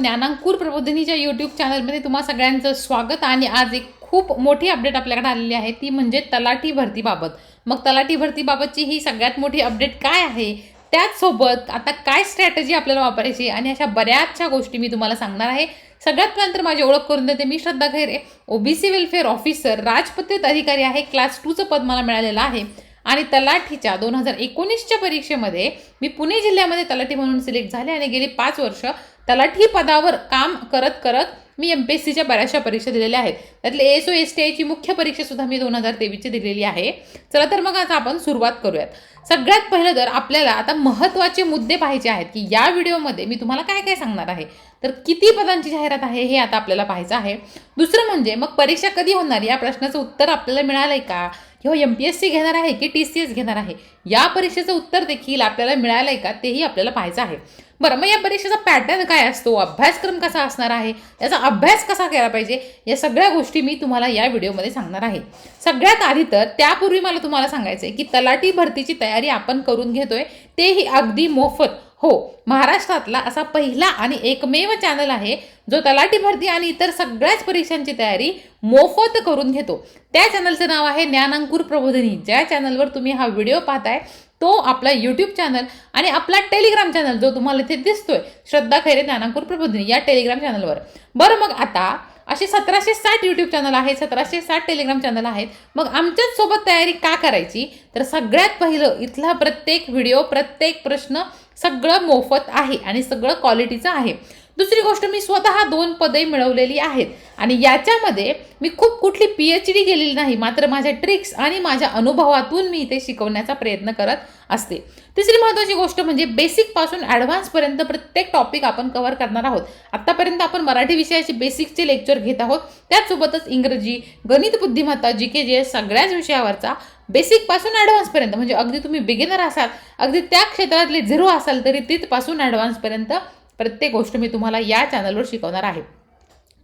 ज्ञानांकुर प्रबोधिनीच्या यूट्यूब चॅनलमध्ये तुम्हा सगळ्यांचं स्वागत आणि आज एक खूप मोठी अपडेट आपल्याकडे आलेली आहे. ती म्हणजे तलाठी भरतीबाबत मग तलाठी भरतीबाबतची ही सगळ्यात मोठी अपडेट काय आहे? त्याचसोबत आता काय स्ट्रॅटेजी आपल्याला वापरायची आणि अशा बऱ्याचशा गोष्टी मी तुम्हाला सांगणार आहे. सगळ्यात पहिल्यांदा माझी ओळख करून देते मी Shraddha Khaire OBC welfare officer राजपत्रित अधिकारी आहे. क्लास टूचं पद मला मिळालेलं आहे. आणि तलाठीच्या दोन हजार एकोणीसच्या परीक्षेमध्ये मी पुणे जिल्ह्यामध्ये तलाठी म्हणून सिलेक्ट झाले आणि गेली पाच वर्ष तलाठी पदावर काम करत करत मी एम पी एस सीच्या बऱ्याचशा परीक्षा दिलेल्या आहेत. त्यातले एस ओ एस टी आयची मुख्य परीक्षासुद्धा मी दोन हजार तेवीसची दिलेली आहे. चला तर मग आता आपण सुरुवात करूयात. सगळ्यात पहिलं तर आपल्याला आता महत्त्वाचे मुद्दे पाहायचे आहेत की या व्हिडिओमध्ये मी तुम्हाला काय काय सांगणार आहे. तर किती पदांची जाहिरात आहे हे आता आपल्याला पाहायचं आहे. दुसरं म्हणजे मग परीक्षा कधी होणार? या प्रश्नाचं उत्तर आपल्याला मिळालं आहे का? किंवा एम पी एस सी घेणार आहे की टी सी एस घेणार आहे? या परीक्षेचं उत्तर देखील आपल्याला मिळालं आहे का? तेही आपल्याला पाहायचं आहे. बरं मग या परीक्षेचा पॅटर्न काय असतो? अभ्यासक्रम कसा असणार आहे? याचा अभ्यास कसा केला पाहिजे? या सगळ्या गोष्टी मी तुम्हाला या व्हिडिओमध्ये सांगणार आहे. सगळ्यात आधी तर त्यापूर्वी मला तुम्हाला सांगायचं आहे की तलाठी भरतीची तयारी आपण करून घेतोय तेही अगदी मोफत. हो महाराष्ट्रातला असा पहिला आणि एकमेव चॅनल आहे जो तलाठी भरती आणि इतर सगळ्याच परीक्षांची तयारी मोफत करून घेतो. त्या चॅनलचं नाव आहे ज्ञानांकुर प्रबोधिनी. ज्या चॅनलवर तुम्ही हा व्हिडिओ पाहताय तो आपला यूट्यूब चॅनल आणि आपला टेलिग्राम चॅनल जो तुम्हाला इथे दिसतोय श्रद्धा खैरे ज्ञानांकुर प्रबोधिनी या टेलिग्राम चॅनलवर बरं मग आता असे सतराशे साठ यूट्यूब चॅनल आहेत सतराशे साठ टेलिग्राम चॅनल आहेत मग आमच्याच सोबत तयारी का करायची? तर सगळ्यात पहिलं इथला प्रत्येक व्हिडिओ प्रत्येक प्रश्न सगळं मोफत आहे आणि सगळं क्वालिटीचं आहे. दुसरी गोष्ट मी स्वतः दोन पदे मिळवलेली आहेत. आणि याच्यामध्ये मी खूप कुठली पी एच डी गेलेली नाही मात्र माझ्या ट्रिक्स आणि माझ्या अनुभवातून मी इथे शिकवण्याचा प्रयत्न करत असते. तिसरी महत्त्वाची गोष्ट म्हणजे बेसिकपासून ॲडव्हान्सपर्यंत प्रत्येक टॉपिक आपण कव्हर करणार आहोत. आत्तापर्यंत आपण मराठी विषयाचे बेसिकचे लेक्चर घेत आहोत. त्याचसोबतच इंग्रजी गणित बुद्धिमत्ता जी के जी एस सगळ्याच विषयावरचा बेसिकपासून ॲडव्हान्सपर्यंत म्हणजे अगदी तुम्ही बिगिनर असाल अगदी त्या क्षेत्रातले झिरो असाल तरी तिथपासून ॲडव्हान्सपर्यंत प्रत्येक गोष्ट मी तुम्हाला या चॅनलवर शिकवणार आहे.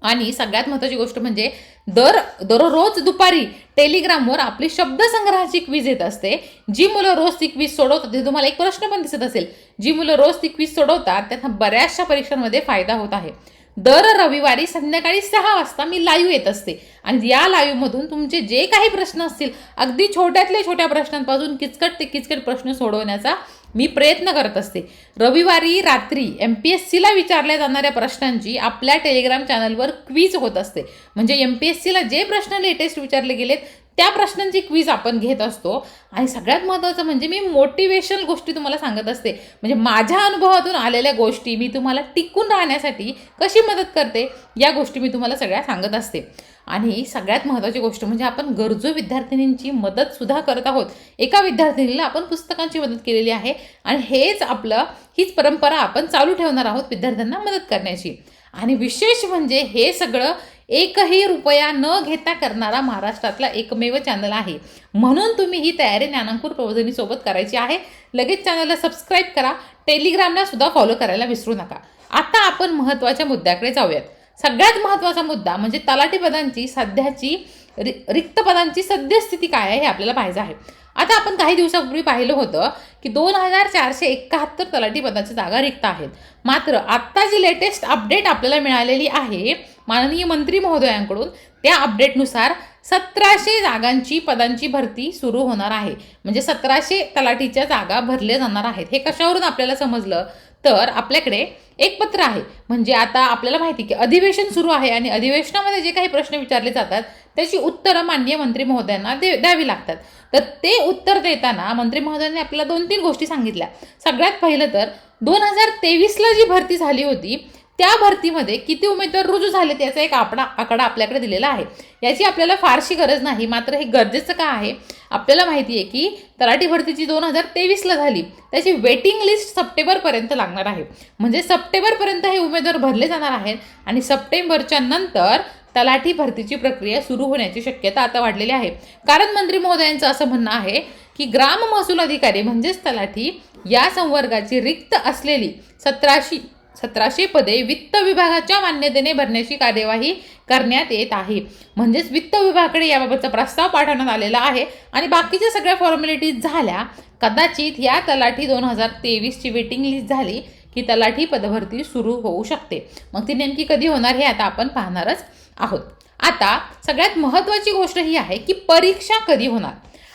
आणि सगळ्यात महत्त्वाची गोष्ट म्हणजे दर दररोज दुपारी टेलिग्रामवर आपली शब्दसंग्रहाची क्विज येत असते. जी मुलं रोज ती क्विज सोडवतात तिथे तुम्हाला एक प्रश्न पण दिसत असेल. जी मुलं रोज ती क्विज सोडवतात त्यांना बऱ्याचशा परीक्षांमध्ये फायदा होत आहे. दर रविवारी संध्याकाळी सहा वाजता मी लाईव्ह येत असते. आणि या लाईव्हमधून तुमचे जे काही प्रश्न असतील अगदी छोट्यातल्या छोट्या प्रश्नांपासून किचकट ते किचकट प्रश्न सोडवण्याचा मी प्रयत्न करत असते. रविवारी रात्री एम पी एस सीला विचारल्या जाणाऱ्या प्रश्नांची आपल्या टेलिग्राम चॅनलवर क्वीज होत असते. म्हणजे एम पी एस सीला जे प्रश्न लेटेस्ट विचारले गेलेत त्या प्रश्नांची क्वीज आपण घेत असतो. आणि सगळ्यात महत्त्वाचं म्हणजे मी मोटिवेशनल गोष्टी तुम्हाला सांगत असते. म्हणजे माझ्या अनुभवातून आलेल्या गोष्टी मी तुम्हाला टिकून राहण्यासाठी कशी मदत करते या गोष्टी मी तुम्हाला सगळ्या सांगत असते. आणि सगळ्यात महत्त्वाची गोष्ट म्हणजे आपण गरजू विद्यार्थिनींची मदतसुद्धा करत आहोत. एका विद्यार्थिनीला आपण पुस्तकांची मदत केलेली आहे आणि हेच आपलं हीच परंपरा आपण चालू ठेवणार आहोत विद्यार्थ्यांना मदत करण्याची. आणि विशेष म्हणजे हे सगळं एकही रुपया न घेता करणारा महाराष्ट्रातला एकमेव चॅनल आहे. म्हणून तुम्ही ही तयारी ज्ञानांकूर प्रबोधिनीसोबत करायची आहे. लगेच चॅनलला सबस्क्राईब करा. टेलिग्रामला सुद्धा फॉलो करायला विसरू नका. आता आपण महत्त्वाच्या मुद्द्याकडे जाऊयात. सगळ्यात महत्त्वाचा मुद्दा म्हणजे तलाठी पदांची सध्याची रि रिक्त पदांची सद्यस्थिती काय आहे हे आपल्याला पाहायचं आहे. आता आपण काही दिवसापूर्वी पाहिलं होतं की दोन हजार चारशे एकाहत्तर तलाठी पदाच्या जागा रिक्त आहेत. मात्र आत्ता जी लेटेस्ट अपडेट आपल्याला मिळालेली आहे माननीय मंत्री महोदयांकडून त्या अपडेटनुसार सतराशे जागांची पदांची भरती सुरू होणार आहे. म्हणजे सतराशे तलाठीच्या जागा भरल्या जाणार आहेत. हे कशावरून आपल्याला समजलं? तर आपल्याकडे एक पत्र आहे. म्हणजे आता आपल्याला माहिती की अधिवेशन सुरू आहे आणि अधिवेशनामध्ये जे काही प्रश्न विचारले जातात त्याची उत्तरं माननीय मंत्री महोदयांना दे द्यावी लागतात. तर ते उत्तर देताना मंत्री महोदयांनी आपल्याला दोन तीन गोष्टी सांगितल्या. सगळ्यात पहिलं तर दोन हजार तेवीसला जी भरती झाली होती त्या भरतीमध्ये किती उमेदवार रुजू झाले त्याचा एक आकडा आकडा आपल्याकडे दिलेला आहे. याची आपल्याला फारशी गरज नाही मात्र हे गरजेचं का आहे? आपल्याला माहिती आहे की तलाठी भरतीची दोन हजार तेवीसला झाली. त्याची वेटिंग लिस्ट सप्टेंबरपर्यंत लागणार आहे. म्हणजे सप्टेंबरपर्यंत हे उमेदवार भरले जाणार आहेत आणि सप्टेंबरच्या नंतर तलाठी भरतीची प्रक्रिया सुरू होण्याची शक्यता आता वाढलेली आहे. कारण मंत्री महोदयांचं असं म्हणणं आहे की ग्राम महसूल अधिकारी म्हणजेच तलाठी या संवर्गाची रिक्त असलेली सतराशे सतराशे पदे वित्त विभागाच्या मान्यतेने भरण्याची कार्यवाही करण्यात येत आहे. म्हणजेच वित्त विभागाकडे याबाबतचा प्रस्ताव पाठवण्यात आलेला आहे आणि बाकीच्या सगळ्या फॉर्मॅलिटीज झाल्या कदाचित या तलाठी दोन हजार तेवीसची वेटिंग लिस्ट झाली की तलाठी पदभरती सुरू होऊ शकते. मग ती नेमकी कधी होणार हे आता आपण पाहणारच आहोत. आता सगळ्यात महत्त्वाची गोष्ट ही आहे की परीक्षा कधी होणार?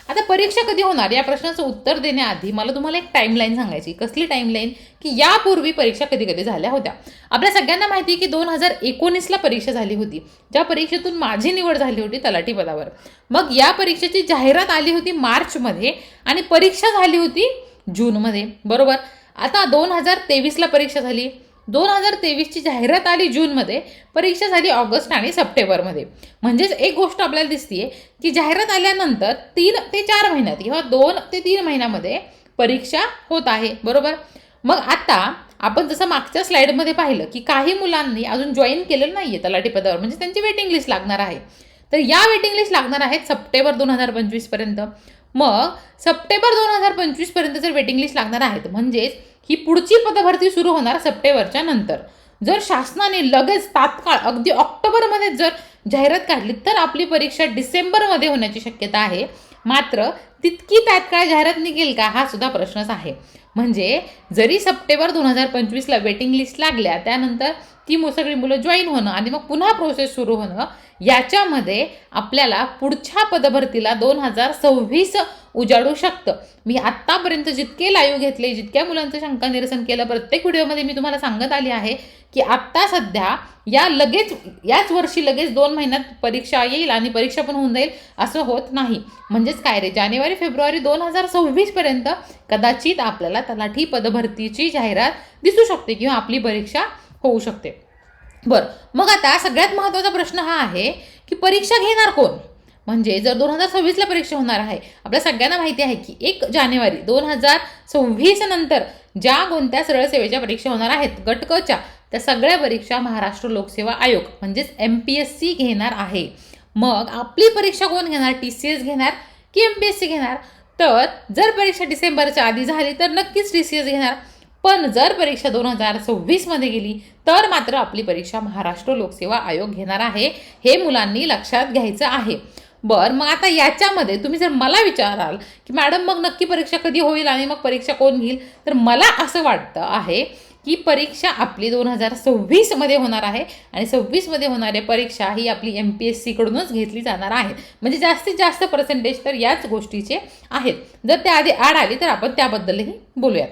आता परीक्षा कधी होणार? या प्रश्नाचं उत्तर देण्याआधी मला तुम्हाला एक टाईमलाईन सांगायची. कसली टाईमलाईन की यापूर्वी परीक्षा कधी कधी झाल्या होत्या. आपल्या सगळ्यांना माहिती आहे की दोन हजार एकोणीसला परीक्षा झाली होती. ज्या परीक्षेतून माझी निवड झाली होती तलाठी पदावर. मग या परीक्षेची जाहिरात आली होती मार्चमध्ये आणि परीक्षा झाली होती जूनमध्ये. बरोबर? आता दोन हजार तेवीसला परीक्षा झाली. दोन हजार तेवीसची जाहिरात आली जूनमध्ये परीक्षा झाली ऑगस्ट आणि सप्टेंबरमध्ये. म्हणजेच एक गोष्ट आपल्याला दिसतीये की जाहिरात आल्यानंतर तीन ते चार महिन्यात किंवा दोन ते तीन महिन्यामध्ये परीक्षा होत आहे बरोबर? मग आता आपण जसं मागच्या स्लाईडमध्ये पाहिलं की काही मुलांनी अजून जॉईन केलेलं नाही आहे तलाठी पदावर म्हणजे त्यांची वेटिंग लिस्ट लागणार आहे. तर या वेटिंग लिस्ट लागणार आहेत सप्टेंबर दोन हजार पंचवीसपर्यंत. मग सप्टेंबर दोन हजार पंचवीसपर्यंत जर वेटिंग लिस्ट लागणार आहेत म्हणजेच ही पुढची पदभरती सुरू होणार सप्टेंबरच्या नंतर. जर शासनाने लगेच तात्काळ अगदी ऑक्टोबरमध्ये जर जाहिरात काढली तर आपली परीक्षा डिसेंबरमध्ये होण्याची शक्यता आहे. मात्र तितकी तात्काळ जाहिरात निघेल का हा सुद्धा प्रश्नच आहे. म्हणजे जरी सप्टेंबर दोन हजार पंचवीसला वेटिंग लिस्ट लागल्या त्यानंतर ती सगळी मुलं जॉईन होणं आणि मग पुन्हा प्रोसेस सुरू होणं याच्यामध्ये आपल्याला पुढच्या पदभरतीला दोन हजार सव्वीस उजाडू शकतं. मी आत्तापर्यंत जितके लाईव्ह घेतले जितक्या मुलांचं शंका निरसन केलं प्रत्येक व्हिडिओमध्ये मी तुम्हाला सांगत आली आहे की आत्ता सध्या या लगेच याच वर्षी लगेच दोन महिन्यात परीक्षा येईल आणि परीक्षा पण होऊन जाईल असं होत नाही. म्हणजेच काय रे? जानेवारी फेब्रुवारी दोन हजार सव्वीसपर्यंत कदाचित आपल्याला तलाठी पदभरतीची जाहिरात दिसू शकते किंवा आपली परीक्षा होऊ शकते. बरं मग आता सगळ्यात महत्त्वाचा प्रश्न हा आहे की परीक्षा घेणार कोण? म्हणजे जर दोन हजार सव्वीसला परीक्षा होणार आहे आपल्या सगळ्यांना माहिती आहे की एक जानेवारी दोन हजार सव्वीस नंतर ज्या कोणत्या सरळ सेवेच्या परीक्षा होणार आहेत गटकच्या त्या सगळ्या परीक्षा महाराष्ट्र लोकसेवा आयोग म्हणजेच एम पी एस सी घेणार आहे. मग आपली परीक्षा कोण घेणार? टी सी एस घेणार की एम पी एस सी घेणार? तर जर परीक्षा डिसेंबरच्या आधी झाली तर नक्कीच टी सी एस घेणार. पण जर परीक्षा दोन हजार सव्वीसमध्ये गेली तर मात्र आपली परीक्षा महाराष्ट्र लोकसेवा आयोग घेणार आहे हे मुलांनी लक्षात घ्यायचं आहे. बरं मग आता याच्यामध्ये तुम्ही जर मला विचाराल की मॅडम मग नक्की परीक्षा कधी होईल आणि मग परीक्षा कोण घेईल? तर मला असं वाटतं आहे की परीक्षा आपली दोन हजार सव्वीसमध्ये होणार आहे आणि सव्वीसमध्ये होणारी परीक्षा ही आपली एम पी एस सीकडूनच घेतली जाणार आहे. म्हणजे जास्तीत जास्त पर्सेंटेज तर याच गोष्टीचे आहेत. जर त्याआधी आड आली तर आपण त्याबद्दलही बोलूयात.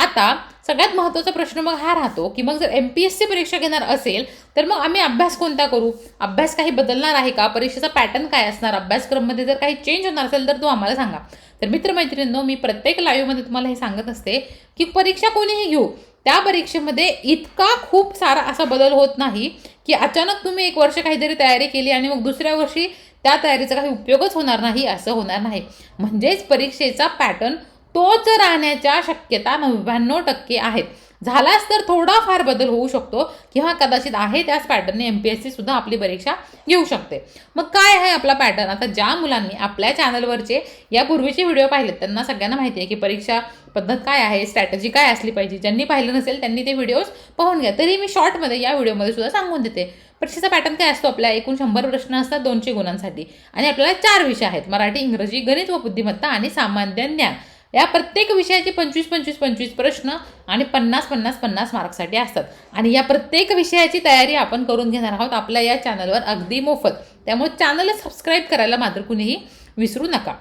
आता सगळ्यात महत्त्वाचा प्रश्न मग हा राहतो की मग जर एम पी एस सी परीक्षा घेणार असेल तर मग आम्ही अभ्यास कोणता करू? अभ्यास काही बदलणार आहे का? परीक्षेचा पॅटर्न काय असणार? अभ्यासक्रममध्ये जर काही चेंज होणार असेल तर तो आम्हाला सांगा. तर मित्रमैत्रिणींनो मी प्रत्येक लाईव्हमध्ये तुम्हाला हे सांगत असते की परीक्षा कोणीही घेऊ त्या परीक्षेमध्ये इतका खूप सारा असा बदल होत नाही की अचानक तुम्ही एक वर्ष काहीतरी तयारी केली आणि मग दुसऱ्या वर्षी त्या तयारीचा काही उपयोगच होणार नाही असं होणार नाही. म्हणजेच परीक्षेचा पॅटर्न तोच राहण्याच्या शक्यता नव्याण्णव टक्के आहेत. झालाच तर थोडाफार बदल होऊ शकतो किंवा कदाचित आहे त्याच पॅटर्नने एम पी एस सी सुद्धा आपली परीक्षा घेऊ शकते. मग काय आहे आपला पॅटर्न आता ज्या मुलांनी आपल्या चॅनलवरचे यापूर्वीचे व्हिडिओ पाहिलेत त्यांना सगळ्यांना माहिती आहे की परीक्षा पद्धत काय आहे स्ट्रॅटजी काय असली पाहिजे. ज्यांनी पाहिलं नसेल त्यांनी ते व्हिडिओज पाहून घ्या. तरी मी शॉर्टमध्ये या व्हिडिओमध्ये सुद्धा सांगून देते. परीक्षेचा पॅटर्न काय असतो? आपल्या एकूण शंभर प्रश्न असतात दोनशे गुणांसाठी. आणि आपल्याला चार विषय आहेत. मराठी इंग्रजी गणित व बुद्धिमत्ता आणि सामान्य ज्ञान. या प्रत्येक विषयाचे पंचवीस पंचवीस पंचवीस प्रश्न आणि पन्नास पन्नास पन्नास मार्क्ससाठी असतात. आणि या प्रत्येक विषयाची तयारी आपण करून घेणार आहोत आपल्या या चॅनलवर अगदी मोफत. त्यामुळे चॅनलला सबस्क्राईब करायला मात्र कुणीही विसरू नका.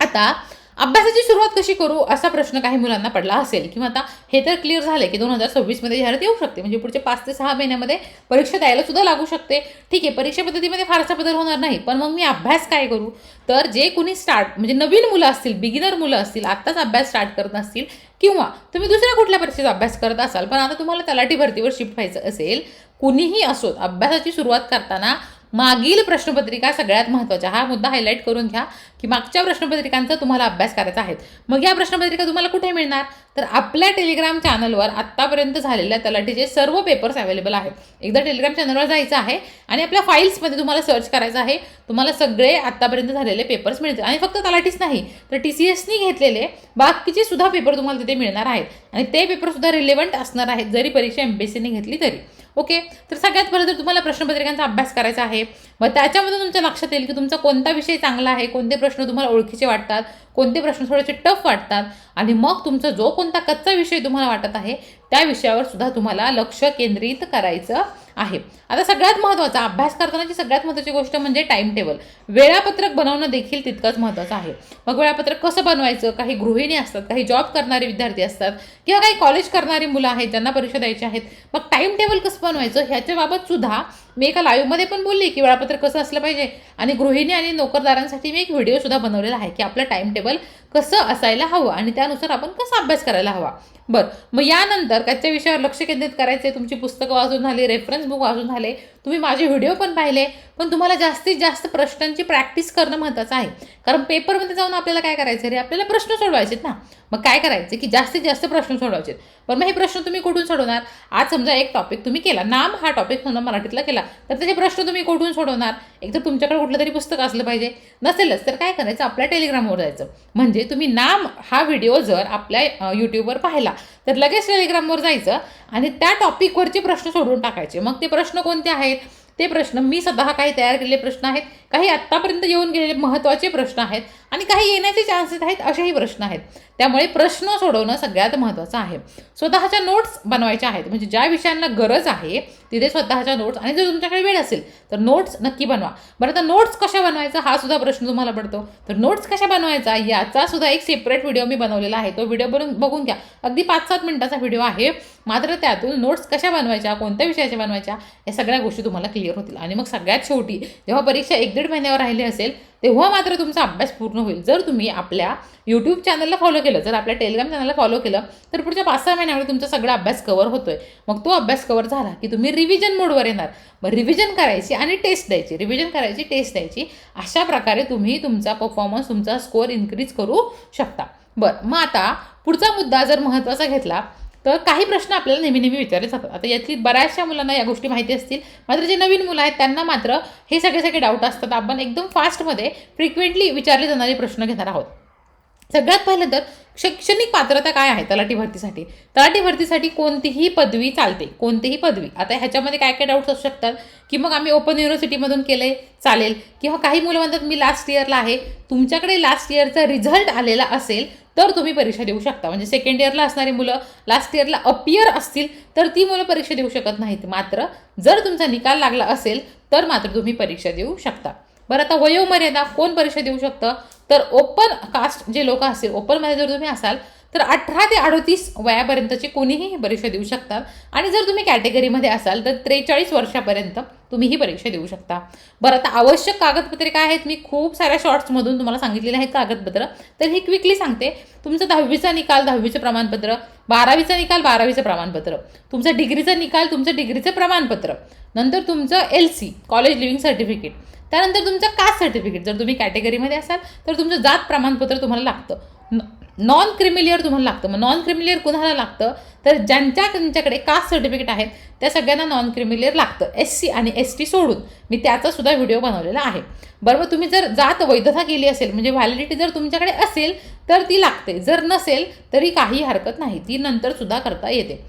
आता अभ्यासाची सुरुवात कशी करू असा प्रश्न काही मुलांना पडला असेल किंवा आता हे तर क्लिअर झालं की दोन हजार सव्वीसमध्ये जाहिरात येऊ शकते. म्हणजे पुढचे पाच ते सहा महिन्यामध्ये परीक्षा द्यायला सुद्धा लागू शकते. ठीक आहे परीक्षा पद्धतीमध्ये फारसा बदल होणार नाही पण मग मी अभ्यास काय करू? तर जे कुणी स्टार्ट म्हणजे नवीन मुलं असतील बिगिनर मुलं असतील आत्ताच अभ्यास स्टार्ट करत असतील किंवा तुम्ही दुसऱ्या कुठल्या परीक्षेचा अभ्यास करत असाल पण आता तुम्हाला तलाठी भरतीवर शिफ्ट व्हायचं असेल कुणीही असोत अभ्यासाची सुरुवात करताना मागील प्रश्नपत्रिका सगळ्यात महत्त्वाच्या. हा मुद्दा हायलाईट करून घ्या की मागच्या प्रश्नपत्रिकांचा तुम्हाला अभ्यास करायचा आहे. मग या प्रश्नपत्रिका तुम्हाला कुठे मिळणार? तर आपल्या टेलिग्राम चॅनलवर आत्तापर्यंत झालेल्या तलाठीचे सर्व पेपर्स अवेलेबल आहेत. एकदा टेलिग्राम चॅनलवर जायचं आहे आणि आपल्या फाईल्समध्ये तुम्हाला सर्च करायचं आहे तुम्हाला सगळे आत्तापर्यंत झालेले पेपर्स मिळतील. आणि फक्त तलाठीच नाही तर टी सी एसनी घेतलेले बाकीचे सुद्धा पेपर तुम्हाला तिथे मिळणार आहेत. आणि ते पेपरसुद्धा रिलेवंट असणार आहेत जरी परीक्षा एम पी एस सीने घेतली तरी. ओके तर सगळ्यात बरं तर तुम्हाला प्रश्नपत्रिकांचा अभ्यास करायचा आहे. मग त्याच्यामधून तुमच्या लक्षात येईल की तुमचा कोणता विषय चांगला आहे कोणते प्रश्न तुम्हाला ओळखीचे वाटतात कोणते प्रश्न थोडेसे टफ वाटतात आणि मग तुमचा जो कोणता कच्चा विषय तुम्हाला वाटत आहे त्या विषयावर सुद्धा तुम्हाला लक्ष केंद्रित करायचं आहे. आता सगळ्यात महत्त्वाचा अभ्यास करतानाची सगळ्यात महत्त्वाची गोष्ट म्हणजे टाइम टेबल वेळापत्रक बनवणं देखील तितकंच महत्त्वाचं आहे. मग वेळापत्रक कसं बनवायचं? काही गृहिणी असतात काही जॉब करणारे विद्यार्थी असतात किंवा काही कॉलेज करणारी मुलं आहेत ज्यांना परीक्षा द्यायची आहेत. मग टाइम टेबल कसं बनवायचं? ह्याच्याबाबत सुद्धा मी एका लाईव्हमध्ये पण बोलली की वेळापत्रक कसं असलं पाहिजे. आणि गृहिणी आणि नोकरदारांसाठी मी एक व्हिडिओसुद्धा बनवलेला आहे की आपलं टाइम टेबल कसं असायला हवं आणि त्यानुसार आपण कसा अभ्यास करायला हवा. बरं मग यानंतर कच्च्या विषयावर लक्ष केंद्रित करायचे तुमची पुस्तकं वाचून झाली रेफरन्स बुक वाचून झाले. तुम्ही माझे व्हिडिओ पण पाहिले पण तुम्हाला जास्तीत जास्त प्रश्नांची प्रॅक्टिस करणं महत्त्वाचं आहे. कारण पेपरमध्ये जाऊन आपल्याला काय करायचं रे? आपल्याला प्रश्न सोडवायचेत ना. मग काय करायचं की जास्तीत जास्त प्रश्न सोडवायचे पण मग हे प्रश्न तुम्ही कुठून सोडवणार? आज समजा एक टॉपिक तुम्ही केला नाम हा टॉपिक समजा मराठीतला केला तर त्याचे प्रश्न तुम्ही कुठून सोडवणार? एक तर तुमच्याकडे कुठलं तरी पुस्तक असलं पाहिजे. नसेलच तर काय करायचं? आपल्या टेलिग्रामवर जायचं. म्हणजे तुम्ही नाम हा व्हिडिओ जर आपल्या यूट्यूबवर पाहिला तर लगेच टेलिग्रामवर जायचं आणि त्या टॉपिकवरचे प्रश्न सोडवून टाकायचे. मग ते प्रश्न कोणते आहेत? ते प्रश्न मी स्वतः काही तयार केलेले प्रश्न आहेत काही आत्तापर्यंत येऊन गेलेले महत्त्वाचे प्रश्न आहेत आणि काही येण्याचे चान्सेस आहेत असेही प्रश्न आहेत. त्यामुळे प्रश्न सोडवणं सगळ्यात महत्त्वाचं आहे. स्वतःच्या नोट्स बनवायच्या आहेत म्हणजे ज्या विषयांना गरज आहे तिथे स्वतःच्या नोट्स आणि जर तुमच्याकडे वेळ असेल तर नोट्स नक्की बनवा. बरं आता नोट्स कशा बनवायचा हा सुद्धा प्रश्न तुम्हाला पडतो. तर नोट्स कशा बनवायचा याचा सुद्धा एक सेपरेट व्हिडिओ मी बनवलेला आहे. तो व्हिडिओ बनवून बघून घ्या. अगदी पाच सात मिनिटाचा व्हिडिओ आहे. मात्र त्यातून नोट्स कशा बनवायच्या कोणत्या विषयाच्या बनवायच्या या सगळ्या गोष्टी तुम्हाला क्लिअर होतील. आणि मग सगळ्यात शेवटी जेव्हा परीक्षा एक दीड महिन्यावर राहिली असेल तेव्हा मात्र तुमचा अभ्यास पूर्ण होईल. जर तुम्ही आपल्या यूट्यूब चॅनलला फॉलो केलं जर आपल्या टेलिग्राम चॅनलला फॉलो केलं तर पुढच्या पाच सहा महिन्यामध्ये तुमचा सगळा अभ्यास कवर होतोय. मग तो अभ्यास कवर झाला की तुम्ही रिव्हिजन मोडवर येणार. मग रिव्हिजन करायची आणि टेस्ट द्यायची. रिव्हिजन करायची टेस्ट द्यायची. अशा प्रकारे तुम्ही तुमचा परफॉर्मन्स तुमचा स्कोअर इन्क्रीज करू शकता. बरं मग आता पुढचा मुद्दा जर महत्त्वाचा घेतला तर काही प्रश्न आपल्याला नेहमी नेहमी विचारले जातात आता यातली बऱ्याचशा मुलांना या गोष्टी माहिती असतील. मात्र जे नवीन मुलं आहेत त्यांना मात्र हे सगळे सगळे डाऊट असतात. आपण एकदम फास्टमध्ये फ्रिक्वेंटली विचारले जाणारे प्रश्न घेणार आहोत. सगळ्यात पहिलं तर शैक्षणिक पात्रता काय आहे तलाठी भरतीसाठी? तलाठी भरतीसाठी कोणतीही पदवी चालते. कोणतीही पदवी. आता ह्याच्यामध्ये काय काय डाऊट्स असू शकतात? की मग आम्ही ओपन युनिव्हर्सिटीमधून केले चालेल. किंवा काही मुलं म्हणतात मी लास्ट इयरला आहे. तुमच्याकडे लास्ट इयरचा रिझल्ट आलेला असेल तर तुम्ही परीक्षा देऊ शकता. म्हणजे सेकंड इयरला असणारी मुलं लास्ट इयरला अपियर असतील तर ती मुलं परीक्षा देऊ शकत नाहीत. मात्र जर तुमचा निकाल लागला असेल तर मात्र तुम्ही परीक्षा देऊ शकता. बरं आता वयोमर्यादा कोण परीक्षा देऊ शकतं? तर ओपन कास्ट जे लोक असतील ओपनमध्ये जर तुम्ही असाल तर अठरा ते अडतीस वयापर्यंतची कोणीही परीक्षा देऊ शकतात. आणि जर तुम्ही कॅटेगरीमध्ये असाल तर त्रेचाळीस वर्षापर्यंत तुम्ही ही परीक्षा देऊ शकता. बरं आता आवश्यक कागदपत्रे काय आहेत? मी खूप साऱ्या शॉर्ट्समधून तुम्हाला सांगितलेले आहेत कागदपत्र. तर हे क्विकली सांगते. तुमचं दहावीचा निकाल दहावीचं प्रमाणपत्र बारावीचा निकाल बारावीचं प्रमाणपत्र. तुमचा डिग्रीचा निकाल तुमचं डिग्रीचं प्रमाणपत्र. नंतर तुमचं L C college leaving certificate त्यानंतर तुमचं कास्ट सर्टिफिकेट जर तुम्ही कॅटेगरीमध्ये असाल तर तुमचं जात प्रमाणपत्र तुम्हाला लागतं. नॉन क्रिमिलियर तुम्हाला लागतं. मग नॉन क्रिमिलियर कुणाला लागतं? तर ज्यांच्या त्यांच्याकडे कास्ट सर्टिफिकेट आहेत त्या सगळ्यांना नॉन क्रिमिलियर लागतं. एस सी आणि एस टी सोडून. मी त्याचा सुद्धा व्हिडिओ बनवलेला आहे. बरोबर तुम्ही जर जात वैधता केली असेल म्हणजे व्हॅलिडिटी जर तुमच्याकडे असेल तर ती लागते. जर नसेल तरी काही हरकत नाही. ती नंतर सुद्धा करता येते.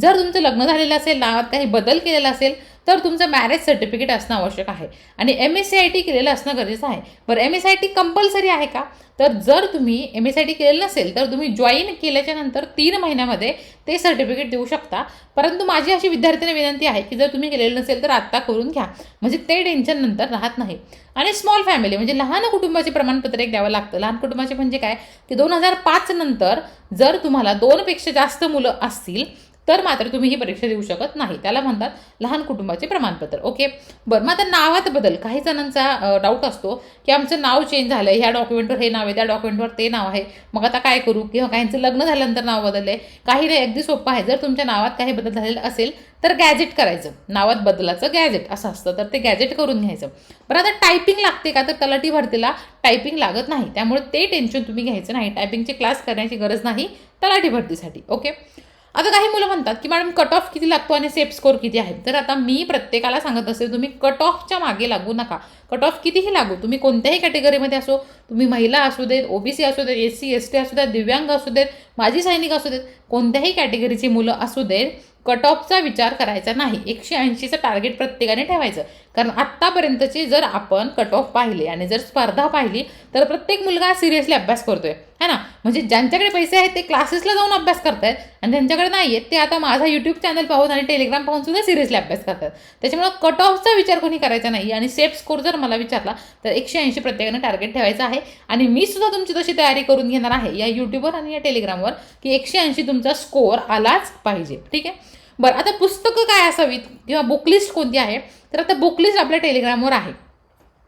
जर तुमचं लग्न झालेलं असेल नावात काही बदल केलेला असेल तर तुमचं मॅरेज सर्टिफिकेट असणं आवश्यक आहे. आणि M S C I T केलेलं असणं गरजेचं आहे. बरं M S I T compulsory आहे का? तर जर तुम्ही एम एस आय टी केलेलं नसेल तर तुम्ही जॉईन केल्याच्यानंतर तीन महिन्यामध्ये ते सर्टिफिकेट देऊ शकता. परंतु माझी अशी विद्यार्थ्यांना विनंती आहे की जर तुम्ही केलेलं नसेल तर आत्ता करून घ्या. म्हणजे ते टेन्शन नंतर राहत नाही. आणि स्मॉल फॅमिली म्हणजे लहान कुटुंबाचे प्रमाणपत्र एक द्यावं लागतं. लहान कुटुंबाचे म्हणजे काय? की दोन हजार पाच नंतर जर तुम्हाला दोनपेक्षा जास्त मुलं असतील तर मात्र तुम्ही ही परीक्षा देऊ शकत नाही. त्याला म्हणतात लहान कुटुंबाचे प्रमाणपत्र. ओके? बरं मग आता नावात बदल. काही जणांचा डाऊट असतो की आमचं नाव चेंज झालं आहे ह्या डॉक्युमेंटवर हे नाव आहे त्या डॉक्युमेंटवर ते नाव आहे. मग आता काय करू? किंवा काहींचं लग्न झाल्यानंतर नाव बदललं आहे काही नाही अगदी सोपं आहे. जर तुमच्या नावात काही बदल झालेला असेल तर गॅजेट करायचं. नावात बदलाचं गॅजेट असं असतं. तर ते गॅजेट करून घ्यायचं. बरं आता टायपिंग लागते का? तर तलाठी भरतीला टायपिंग लागत नाही. त्यामुळे ते टेन्शन तुम्ही घ्यायचं नाही. टायपिंगचे क्लास करण्याची गरज नाही तलाठी भरतीसाठी. ओके? आता काही मुलं म्हणतात की मॅडम कट ऑफ किती लागतो आणि सेफ स्कोर किती आहे? तर आता मी प्रत्येकाला सांगत असेल तुम्ही कट ऑफच्या मागे लागू नका. कट ऑफ कितीही लागू. तुम्ही कोणत्याही कॅटेगरीमध्ये असो तुम्ही महिला असू देत ओबीसी असू देत एस सी एस टी असू देत दिव्यांग असू देत माजी सैनिक असू देत कोणत्याही कॅटेगरीची मुलं असू देत कट ऑफचा विचार करायचा नाही. एकशे ऐंशीचं टार्गेट प्रत्येकाने ठेवायचं. कारण आत्तापर्यंतचे जर आपण कट ऑफ पाहिले आणि जर स्पर्धा पाहिली तर प्रत्येक मुलगा सिरियसली अभ्यास करतोय. है ना? म्हणजे ज्यांच्याकडे पैसे आहेत ते क्लासेसला जाऊन अभ्यास करतायत आणि ज्यांच्याकडे नाही आहेत ते आता माझा यूट्यूब चॅनल पाहून आणि टेलिग्राम पाहून सुद्धा सिरियसली अभ्यास करतात. त्याच्यामुळे कट ऑफचा विचार कोणी करायचा नाही आणि सेफ स्कोर जर मला विचारला तर एकशे ऐंशी प्रत्येकाने टार्गेट ठेवायचं आहे. आणि मी सुद्धा तुमची तशी तयारी करून घेणार आहे या यूट्यूबवर आणि या टेलिग्रामवर की एकशे ऐंशी तुमचा स्कोअर आलाच पाहिजे. ठीक आहे? बरं आता पुस्तकं काय असावीत? किंवा बुकलिस्ट कोणती आहे? तर आता बुकलिस्ट आपल्या टेलिग्रामवर आहे.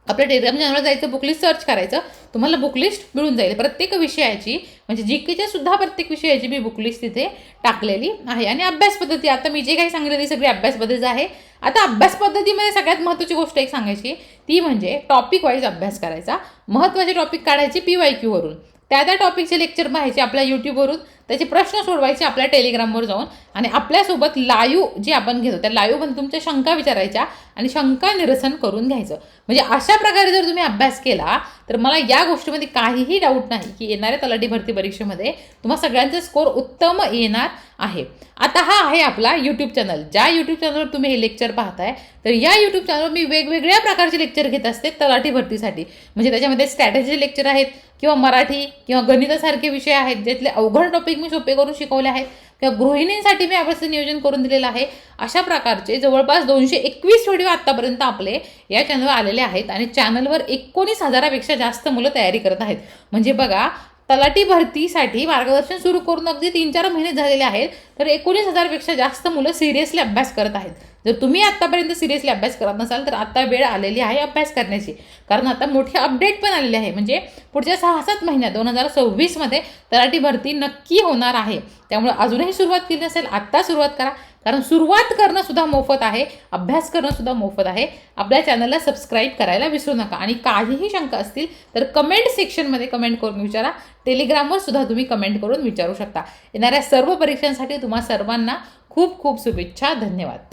आपल्या टेलिग्राम चॅनलवर जायचं बुकलिस्ट सर्च करायचं तुम्हाला बुकलिस्ट मिळून जाईल. प्रत्येक विषयाची म्हणजे जी केच्या सुद्धा प्रत्येक विषयाची मी बुकलिस्ट तिथे टाकलेली आहे. आणि अभ्यास पद्धती आता मी जे काही सांगितलं ती सगळी अभ्यास पद्धती आहे. आता अभ्यास पद्धतीमध्ये सगळ्यात महत्त्वाची गोष्ट एक सांगायची ती म्हणजे टॉपिक वाईज अभ्यास करायचा. महत्त्वाचे टॉपिक काढायचे पी वाय क्यूवरून त्या त्या टॉपिकचे लेक्चर पाहायचे आपल्या यूट्यूबवरून त्याचे प्रश्न सोडवायचे आपल्या टेलिग्रामवर जाऊन. आणि आपल्यासोबत लाईव्ह जे आपण घेतो त्या लाईव्हमध्ये तुमच्या शंका विचारायच्या. आणि शंका निरसन करून घ्यायचं. म्हणजे अशा प्रकारे जर तुम्ही अभ्यास केला तर मला या गोष्टीमध्ये काहीही डाऊट नाही की येणाऱ्या तलाठी भरती परीक्षेमध्ये तुम्हाला सगळ्यांचा स्कोर उत्तम येणार आहे. आता हा आहे आपला यूट्यूब चॅनल ज्या यूट्यूब चॅनलवर तुम्ही हे लेक्चर पाहताय तर या यूट्यूब चॅनलवर मी वेगवेगळ्या प्रकारचे लेक्चर घेत असते तलाठी भरतीसाठी. म्हणजे त्याच्यामध्ये स्ट्रॅटेजी लेक्चर आहेत किंवा मराठी किंवा गणितासारखे विषय आहेत ज्यातले अवघड टॉपिक मी सोपे करून शिकवले आहेत. किंवा गृहिणींसाठी मी अभ्यास नियोजन करून दिलेलं आहे. अशा प्रकारचे जवळपास दोनशे एकवीस व्हिडिओ आत्तापर्यंत आपले या चॅनलवर आलेले आहेत आणि चॅनलवर एकोणीस हजारापेक्षा जास्त मुलं तयारी करत आहेत. म्हणजे बघा तलाठी भरतीसाठी मार्गदर्शन सुरू करून अगदी तीन चार महिने झालेले आहेत तर एकोणीस हजारपेक्षा जास्त मुलं सिरियसली अभ्यास करत आहेत. जर तुम्ही आत्तापर्यंत सिरियसली अभ्यास करत नसाल तर आत्ता वेळ आलेली आहे अभ्यास करण्याची. कारण आता मोठी अपडेट पण आलेली आहे. म्हणजे पुढच्या सहा सात महिन्यात दोन हजार सव्वीसमध्ये तलाठी भरती नक्की होणार आहे. त्यामुळे अजूनही सुरुवात केली नसेल आत्ता सुरुवात करा. कारण सुरुवात करणंसुद्धा मोफत आहे अभ्यास करणंसुद्धा मोफत आहे. आपल्या चॅनलला सबस्क्राईब करायला विसरू नका. आणि काहीही शंका असतील तर कमेंट सेक्शनमध्ये कमेंट करून विचारा. टेलिग्रामवर सुद्धा तुम्ही कमेंट करून विचारू शकता. येणाऱ्या सर्व परीक्षांसाठी तुम्हा सर्वांना खूप खूप शुभेच्छा. धन्यवाद.